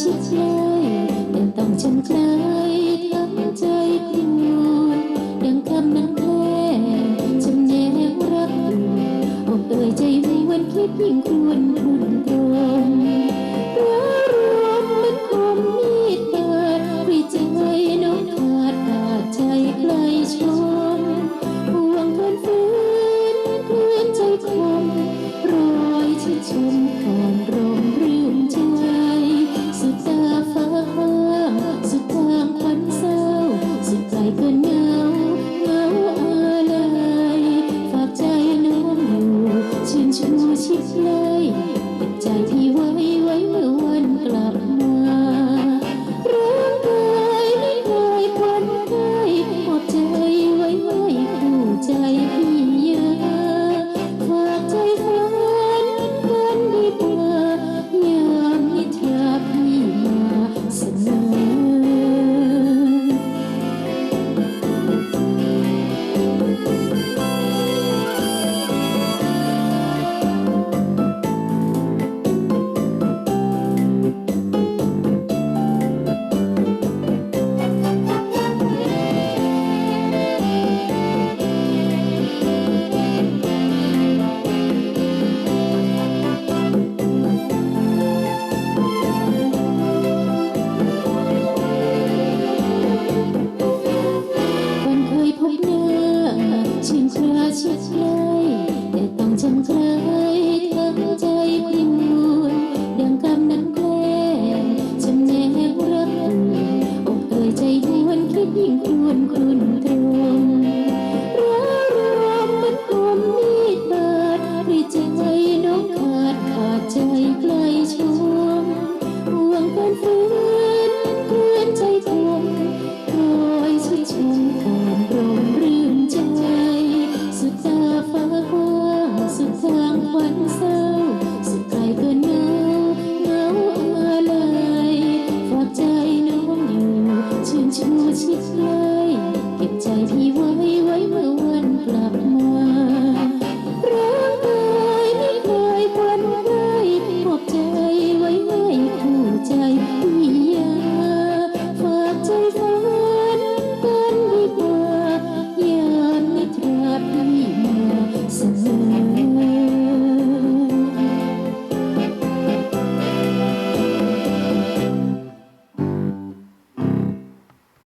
ชิดเลยแต่ต้องจำใจทำใจพริ้งดังคำนั้นแพ้จำแนงรักอยู่อกเอ่ยใจในวันคิดยิ่งควรคุณตรงรักรวมมันคมมีดเปิดปริใจน้องขาดขาดใจไกลชมห่วงเนฟื้นเพื่นใจคมรอยชื่นชมค่ะ It's. างฝันส